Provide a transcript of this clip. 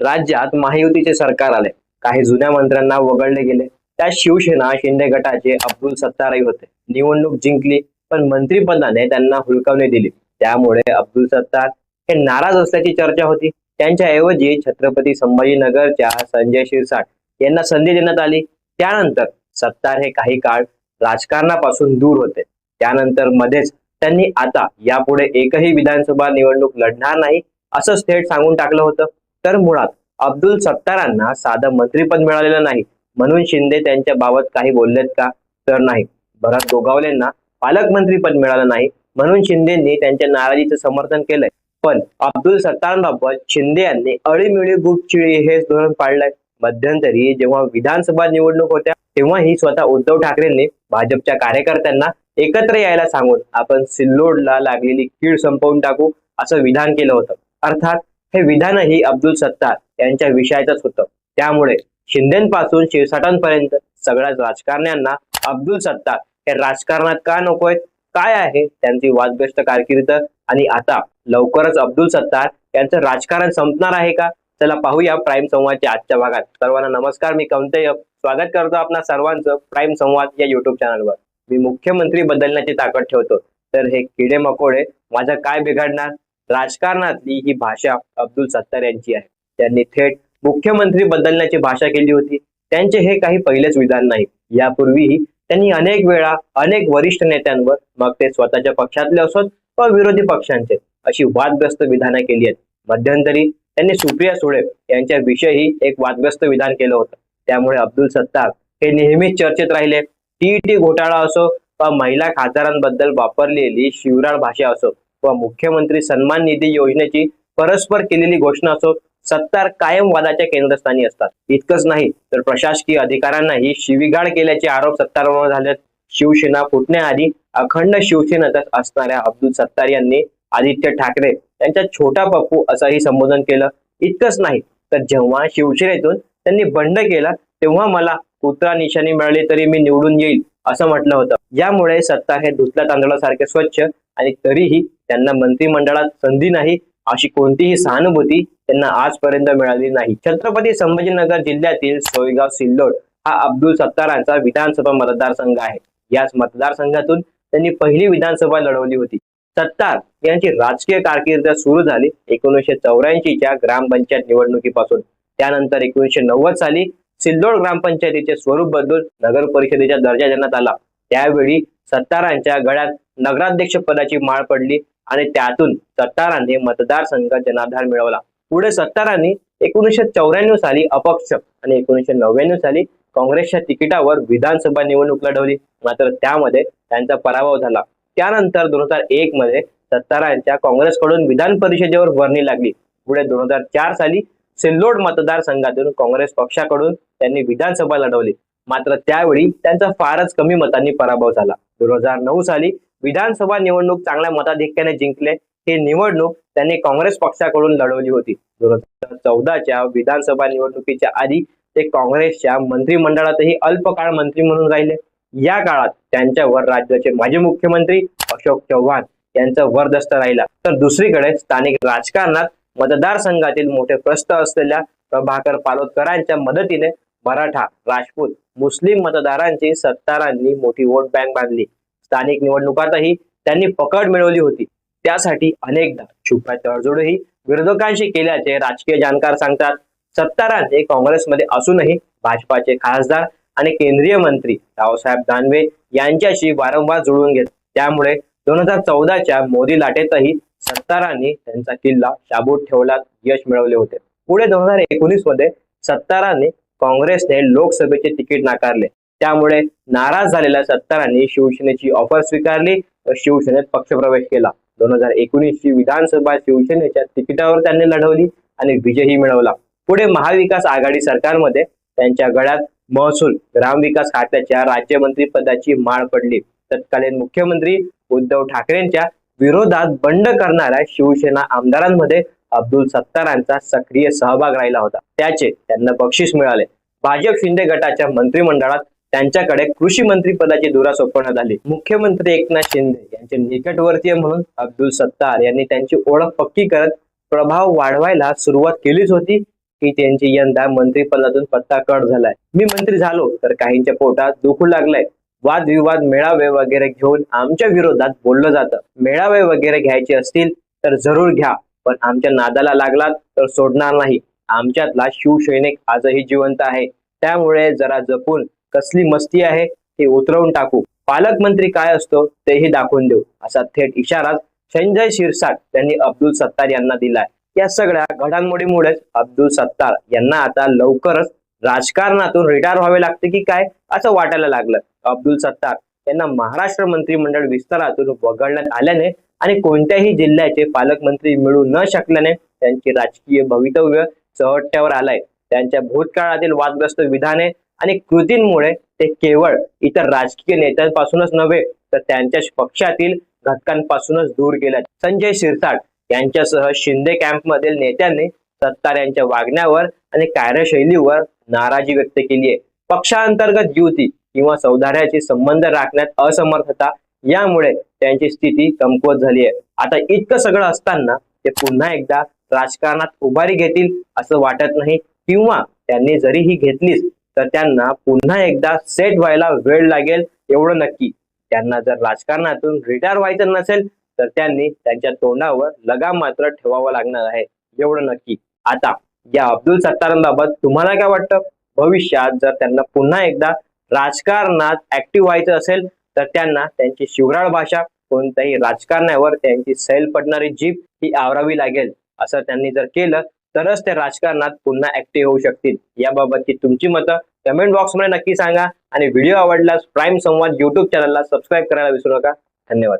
राज्यात महायुतीचे सरकार आले. काही जुन्या मंत्र्यांना वगळले गेले. त्या शिवसेना शिंदे गटाचे अब्दुल सत्तारही होते. निवडणूक जिंकली पण मंत्रीपदाने त्यांना हुलकावणी दिली. त्यामुळे अब्दुल सत्तार हे नाराज असल्याची चर्चा होती. त्यांच्या ऐवजी छत्रपती संभाजीनगरच्या संजय शिरसाट यांना संधी देण्यात आली. त्यानंतर सत्तार हे काही काळ राजकारणापासून दूर होते. त्यानंतर मध्येच त्यांनी आता यापुढे एकही विधानसभा निवडणूक लढणार नाही असं थेट सांगून टाकलं होतं. तर मुळात अब्दुल सत्तारांना साधं मंत्रीपद मिळालेलं नाही. म्हणून शिंदे त्यांच्या बाबत काही बोललेत का? तर नाही. भरत गोगावलेंना पालकमंत्रीपद मिळालं नाही. म्हणून शिंदेंनी त्यांच्या नाराजीचं समर्थन केलंय. पण अब्दुल सत्तारांबाबत शिंदे यांनी अळीमिळी गुपचिळी हेच धोरण पाळलंय मध्यंतरी जेव्हा विधानसभा निवडणूक होत्या तेव्हाही स्वतः उद्धव ठाकरेंनी भाजपच्या कार्यकर्त्यांना एकत्र यायला सांगून आपण सिल्लोडला लागलेली कीड संपवून टाकू असं विधान केलं होतं. अर्थात हे विधानही अब्दुल सत्तार यांच्या विषयाचंच होतं. त्यामुळे शिंदेपासून शिरसाटांपर्यंत सगळ्याच राजकारण्यांना अब्दुल सत्तार हे राजकारणात का नकोय? काय आहे? त्यांची वादग्रस्त कारकिर्द? आणि आता लवकरच अब्दुल सत्तार यांचं राजकारण संपणार आहे का? चला पाहूया प्राईम संवादच्या आजच्या भागात. सर्वांना नमस्कार मी कमतेय स्वागत करतो आपणा सर्वांचं प्राईम संवाद या युट्यूब चॅनलवर मी मुख्यमंत्री बदलण्याची ताकद ठेवतो. तर हे किडे मकोडे माझं काय बिघडणार? राजकारणातली ही भाषा अब्दुल सत्तार यांची आहे. त्यांनी थेट मुख्यमंत्री बदलण्याची भाषा केली होती. त्यांचे हे काही पहिलेच विधान नाही. यापूर्वीही त्यांनी अनेक वेळा अनेक वरिष्ठ नेत्यांवर मग ते स्वतःच्या पक्षातले असोत व विरोधी पक्षांचे अशी वादग्रस्त विधानं केली आहेत. मध्यंतरी त्यांनी सुप्रिया सुळे यांच्या विषयी एक वादग्रस्त विधान केलं होतं. त्यामुळे अब्दुल सत्तार हे नेहमीच चर्चेत राहिले. टीईटी घोटाळा असो व महिला खासदारांबद्दल वापरलेली शिवराळ भाषा असो व मुख्यमंत्री सन्मान निधी योजनेची परस्पर केलेली घोषणा असो सत्तार कायम वादाच्या केंद्रस्थानी असतात. इतकंच नाही तर प्रशासकीय अधिकाऱ्यांनाही शिवीगाळ केल्याचे आरोप सत्तारावर झालेत. शिवसेना फुटण्याआधी अखंड शिवसेनेतच असणाऱ्या अब्दुल सत्तार यांनी आदित्य ठाकरे यांच्या छोटा पप्पू असंही संबोधन केलं. इतकंच नाही तर जेव्हा शिवसेनेतून त्यांनी बंड केला तेव्हा मला कुत्रा निशाणी मिळाली तरी मी निवडून येईल असं म्हटलं होतं. यामुळे सत्तार हे धुतल्या तांदळासारखे स्वच्छ आणि तरीही त्यांना मंत्रिमंडळात संधी नाही अशी कोणतीही सहानुभूती त्यांना आजपर्यंत मिळाली नाही. छत्रपती संभाजीनगर जिल्ह्यातील सोयगाव सिल्लोड हा अब्दुल सत्तारांचा विधानसभा मतदारसंघ आहे. याच मतदारसंघातून त्यांनी पहिली विधानसभा लढवली होती. सत्तार यांची राजकीय कारकीर्द सुरू झाली एकोणीसशे चौऱ्याऐंशीच्या ग्रामपंचायत निवडणुकीपासून. त्यानंतर एकोणीसशे नव्वद साली सिल्लोड ग्रामपंचायतीचे स्वरूप बदलून नगर परिषदेचा दर्जा देण्यात आला. त्यावेळी सत्तारांच्या गळ्यात नगराध्यक्ष पदाची माळ पडली. आणि त्यातून सत्तारांनी मतदारसंघ जनाधार मिळवला. पुढे सत्तारांनी एकोणीसशे चौऱ्याण्णव साली अपक्ष आणि एकोणीसशे नव्याण्णव साली काँग्रेसच्या तिकिटावर विधानसभा निवडणूक लढवली. मात्र त्यामध्ये त्यांचा पराभव झाला. त्यानंतर दोन हजार एक मध्ये सत्तारांच्या काँग्रेसकडून विधान परिषदेवर वर्णी लागली. पुढे दोन हजार चार साली सिल्लोड मतदारसंघातून काँग्रेस पक्षाकडून त्यांनी विधानसभा लढवली. मात्र त्यावेळी त्यांचा फारच कमी मतांनी पराभव झाला. दोन हजार नऊ साली विधानसभा निवडणूक चांगल्या मताधिक्याने जिंकले. ही निवडणूक त्यांनी काँग्रेस पक्षाकडून लढवली होती. दोन हजार चौदाच्या विधानसभा निवडणुकीच्या आधी ते काँग्रेसच्या मंत्रिमंडळातही अल्पकाळ मंत्री म्हणून राहिले. या काळात त्यांच्यावर राज्याचे माजी मुख्यमंत्री अशोक चव्हाण यांचा वरदस्त राहिला. तर दुसरीकडे स्थानिक राजकारणात मतदारसंघातील मोठे प्रस्थ असलेल्या प्रभाकर पालोदकरांच्या मदतीने मराठा राजपूत मुस्लिम मतदारांची सत्तारांनी मोठी वोट बँक बांधली. स्थानिक निवडणुकातही त्यांनी पकड मिळवली होती. त्यासाठी अनेकदा छुप्या तडजोडही विरोधकांशी केल्याचे राजकीय जाणकार सांगतात. सत्तारांचे काँग्रेसमध्ये असूनही भाजपाचे खासदार आणि केंद्रीय मंत्री रावसाहेब दानवे यांच्याशी वारंवार जुळवून घेत त्यामुळे दोन हजार चौदाच्या मोदी लाटेतही सत्तारांनी त्यांचा किल्ला शाबूत ठेवला यश मिळवले होते. पुढे दोन हजार एकोणीसमध्ये सत्तारांनी काँग्रेसने लोकसभेचे तिकीट नाकारले. त्यामुळे नाराज झालेल्या सत्तारांनी शिवसेनेची ऑफर स्वीकारली शिवसेनेत पक्षप्रवेश केला. दोन हजार एकोणीस ची विधानसभा शिवसेनेच्या तिकिटावर त्यांनी लढवली आणि विजयही मिळवला. पुढे महाविकास आघाडी सरकारमध्ये त्यांच्या गळ्यात महसूल ग्रामविकास खात्याच्या राज्यमंत्री पदाची माळ पडली. तत्कालीन मुख्यमंत्री उद्धव ठाकरेंच्या विरोधात बंड करणाऱ्या शिवसेना आमदारांमध्ये अब्दुल सत्तारांचा सक्रिय सहभाग राहिला होता. त्याचे त्यांना बक्षीस मिळाले. भाजप शिंदे गटाच्या मंत्रिमंडळात त्यांच्याकडे कृषी मंत्री पदाची धुरा सोपवण्यात आली. मुख्यमंत्री एकनाथ शिंदे यांचे निकटवर्तीय म्हणून अब्दुल सत्तार यांनी त्यांची ओळख पक्की करत प्रभाव वाढवायला सुरुवात केलीच होती की त्यांची यंदा मंत्रीपदातून पत्ता कट झालाय. मी मंत्री झालो तर काहींच्या पोटात दुखू लागलंय. वादविवाद मेळावे वगैरे घेऊन आमच्या विरोधात बोललं जातं. मेळावे वगैरे घ्यायचे असतील तर जरूर घ्या. पण आमच्या नादाला लागलात तर सोडणार नाही. आमच्यातला शिवसैनिक आजही जिवंत आहे. त्यामुळे जरा जपून कसली मस्ती आहे हे उतरवून टाकू. पालकमंत्री काय असतो तेही दाखवून देऊ. असा थेट इशारा संजय शिरसाट यांनी अब्दुल सत्तार यांना दिलाय. या सगळ्या घडामोडीमुळेच अब्दुल सत्तार यांना आता लवकरच राजकारणातून रिटायर व्हावे लागते की काय असं वाटायला लागलं. अब्दुल सत्तार यांना महाराष्ट्र मंत्रिमंडळ विस्तारातून वगळण्यात आल्याने आणि कोणत्याही जिल्ह्याचे पालकमंत्री मिळू न शकल्याने त्यांचे राजकीय भवितव्य चहट्ट्यावर आलंय. त्यांच्या भूतकाळातील वादग्रस्त विधाने आणि कृतींमुळे ते केवळ इतर राजकीय नेत्यांपासूनच नव्हे तर त्यांच्या पक्षातील घटकांपासूनच दूर गेल्या संजय शिरसाट यांच्यासह शिंदे कॅम्पमधील नेत्यांनी सत्तार यांच्या वागण्यावर आणि कार्यशैलीवर नाराजी व्यक्त केली आहे. पक्षांतर्गत युती किंवा सौदार्याचे संबंध राखण्यात असमर्थता यामुळे त्यांची स्थिती कमकुवत झाली आहे. आता इतकं सगळं असताना ते पुन्हा एकदा राजकारणात उभारी घेतील असं वाटत नाही किंवा त्यांनी जरी ही घेतलीच तर त्यांना पुन्हा एकदा सेट व्हायला वेळ लागेल एवढं नक्की. त्यांना जर राजकारणातून रिटायर व्हायचं नसेल तर त्यांनी त्यांच्या तोंडावर लगाम मात्र ठेवावं लागणार आहे एवढं नक्की. आता या अब्दुल सत्तारांबाबत तुम्हाला काय वाटतं? भविष्यात जर त्यांना पुन्हा एकदा राजकारणात ऍक्टिव्ह व्हायचं असेल तर त्यांना त्यांची शिवराळ भाषा कोणत्याही राजकारणावर त्यांची सैल पडणारी जीभ ही आवरावी लागेल. असं त्यांनी जर केलं तरच ते राजकारणात पुन्हा ऍक्टिव्ह होऊ शकतील. याबाबतची तुमची मतं कमेंट बॉक्समध्ये नक्की सांगा. आणि व्हिडिओ आवडल्यास प्राईम संवाद युट्यूब चॅनलला सबस्क्राईब करायला विसरू नका. धन्यवाद.